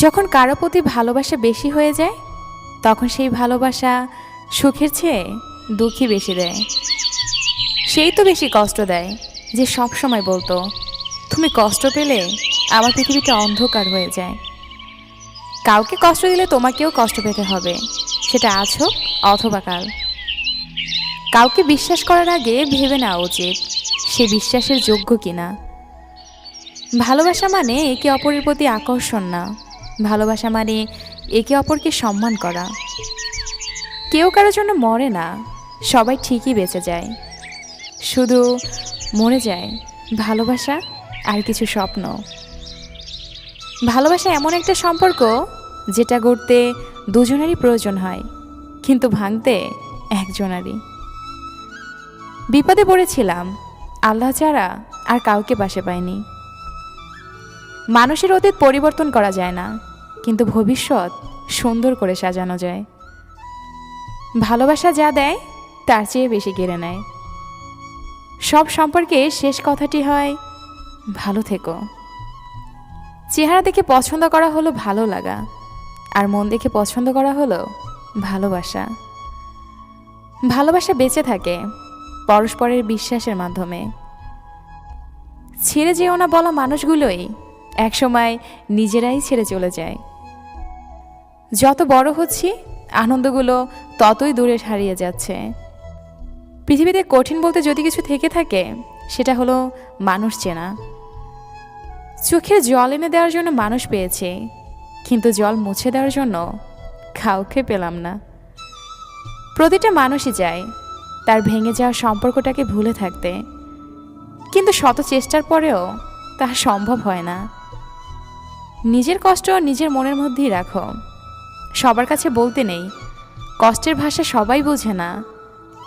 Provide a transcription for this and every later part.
যখন কারও প্রতি ভালোবাসা বেশি হয়ে যায়, তখন সেই ভালোবাসা সুখের চেয়ে দুঃখী বেশি দেয়। সেই তো বেশি কষ্ট দেয় যে সব সময় বলতো, তুমি কষ্ট পেলে আমার পৃথিবীটা অন্ধকার হয়ে যায়। কাউকে কষ্ট দিলে তোমাকেও কষ্ট পেতে হবে। সেটা আজ হোক অথবা কাল। কাউকে বিশ্বাস করার আগে ভেবে নেওয়া উচিত সে বিশ্বাসের যোগ্য কিনা। ভালোবাসা মানে একে অপরের প্রতি আকর্ষণ না। ভালোবাসা মানে একে অপরকে সম্মান করা। কেউ কারও জন্য মরে না, সবাই ঠিকই বেঁচে যায়। শুধু মরে যায় ভালোবাসা আর কিছু স্বপ্ন। ভালোবাসা এমন একটা সম্পর্ক যেটা গড়তে দুজনেরই প্রয়োজন হয়, কিন্তু ভাঙতে একজনারই। বিপদে পড়েছিলাম, আল্লাহ ছাড়া আর কাউকে পাশে পাইনি। মানুষের অতীত পরিবর্তন করা যায় না, কিন্তু ভবিষ্যৎ সুন্দর করে সাজানো যায়। ভালোবাসা যা দেয়, তার চেয়ে বেশি কেড়ে নেয়। সব সম্পর্কে শেষ কথাটি হয়, ভালো থেকো। চেহারা দেখে পছন্দ করা হলো ভালো লাগা। আর মন দেখে পছন্দ করা হলো ভালোবাসা। ভালোবাসা বেঁচে থাকে পরস্পরের বিশ্বাসের মাধ্যমে। ছেড়ে যেও না বলা মানুষগুলোই একসময় নিজেরাই ছেড়ে চলে যায়। যত বড় হচ্ছি, আনন্দগুলো ততই দূরে হারিয়ে যাচ্ছে। পৃথিবীতে কঠিন বলতে যদি কিছু থেকে থাকে, সেটা হলো মানুষ চেনা। চোখে জল এনে দেওয়ার জন্য মানুষ পেয়েছে। কিন্তু জল মুছে দেওয়ার জন্য কাউকে পেলাম না। প্রতিটা মানুষই যায় তার ভেঙে যাওয়া সম্পর্কটাকে ভুলে থাকতে। কিন্তু শত চেষ্টার পরেও তা সম্ভব হয় না। নিজের কষ্ট নিজের মনের মধ্যেই রাখো। সবার কাছে বলতে নেই। কষ্টের ভাষা সবাই বোঝে না।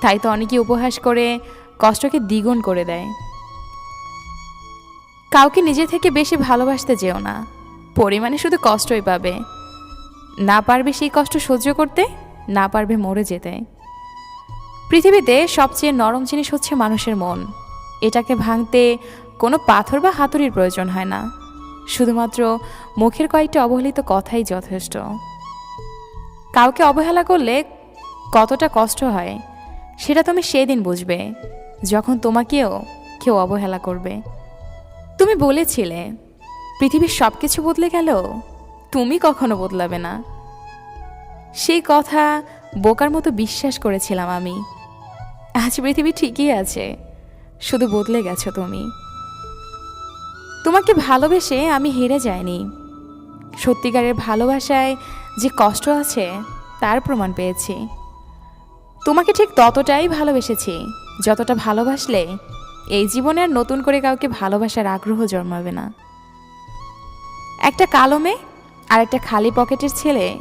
তাই তো অনেকে উপহাস করে কষ্টকে দ্বিগুণ করে দেয়। কাউকে নিজে থেকে বেশি ভালোবাসতে যেও না। পরিমাণে শুধু কষ্টই পাবে। না পারবে সেই কষ্ট সহ্য করতে, না পারবে মরে যেতে। পৃথিবীতে সবচেয়ে নরম জিনিস হচ্ছে মানুষের মন। এটাকে ভাঙতে কোনো পাথর বা হাতুড়ির প্রয়োজন হয় না। শুধুমাত্র মুখের কয়েকটি অবহেলিত কথাই যথেষ্ট। কাউকে অবহেলা করলে কতটা কষ্ট হয়, সেটা তুমি সেদিন বুঝবে, যখন তোমাকেও কেউ অবহেলা করবে। তুমি বলেছিলে পৃথিবীর সব কিছু বদলে গেল? তুমি কখনো বদলাবে না। সেই কথা বোকার মতো বিশ্বাস করেছিলাম আমি। আজ পৃথিবী ঠিকই আছে, শুধু বদলে গেছো তুমি। তোমাকে ভালোবেসে আমি হেরে যাইনি। সত্যিকারের ভালোবাসায় যে কষ্ট আছে, তার প্রমাণ পেয়েছি। তোমাকে ঠিক ততটাই ভালোবেসেছি, যতটা ভালোবাসলে এই জীবনে আর নতুন করে কাউকে ভালোবাসার আগ্রহ জন্মাবে না। একটা কালো মেয়ে আর একটা খালি পকেটের ছেলে।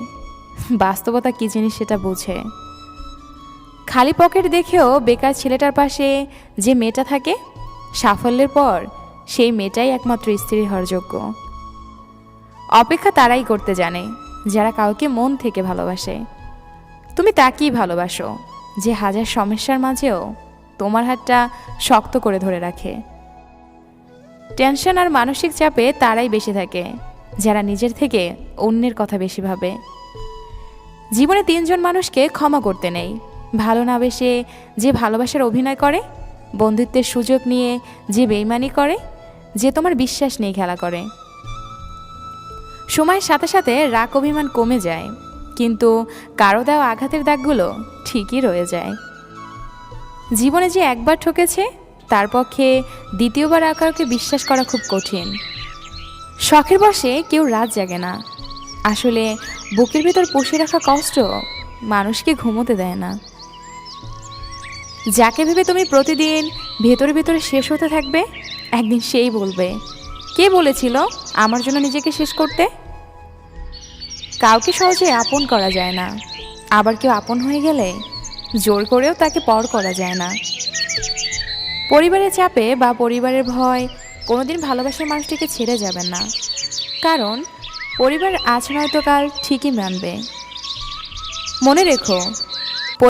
বাস্তবতা কী জিনিস সেটা বোঝে। খালি পকেট দেখেও বেকার ছেলেটার পাশে যে মেয়েটা থাকে, সাফল্যের পর সেই মেয়েটাই একমাত্র স্ত্রী হওয়ার যোগ্য। অপেক্ষা তারাই করতে জানে, যারা কাউকে মন থেকে ভালোবাসে। তুমি তাকেই ভালোবাসো, যে হাজার সমস্যার মাঝেও তোমার হাতটা শক্ত করে ধরে রাখে। টেনশন আর মানসিক চাপে তারাই বেশি থাকে। যারা নিজের থেকে অন্যের কথা বেশি ভাবে। জীবনে তিনজন মানুষকে ক্ষমা করতে নেই। ভালো না বেশে যে ভালোবাসার অভিনয় করে, বন্ধুত্বের সুযোগ নিয়ে যে বেইমানি করে, যে তোমার বিশ্বাস নিয়ে খেলা করে। সময়ের সাথে সাথে রাগ অভিমান কমে যায়, কিন্তু কারও দেওয়া আঘাতের দাগগুলো ঠিকই রয়ে যায়। জীবনে যে একবার ঠকেছে, তার পক্ষে দ্বিতীয়বার আকারকে বিশ্বাস করা খুব কঠিন। শখের বসে কেউ রাত জাগে না। আসলে বুকের ভেতর পুষে রাখা কষ্ট মানুষকে ঘুমোতে দেয় না। যাকে ভেবে তুমি প্রতিদিন ভেতরে ভেতরে শেষ হতে থাকবে, একদিন সেই বলবে, কে বলেছিল আমার জন্য নিজেকে শেষ করতে? কাউকে সহজে আপন করা যায় না। আবার কেউ আপন হয়ে গেলে জোর করেও তাকে পর করা যায় না। পরিবারের চাপে বা পরিবারের ভয় কোনোদিন ভালোবাসার মানুষটিকে ছেড়ে যাবেন না। কারণ, পরিবার আজ নয়তো কাল ঠিকই মানবে। মনে রেখো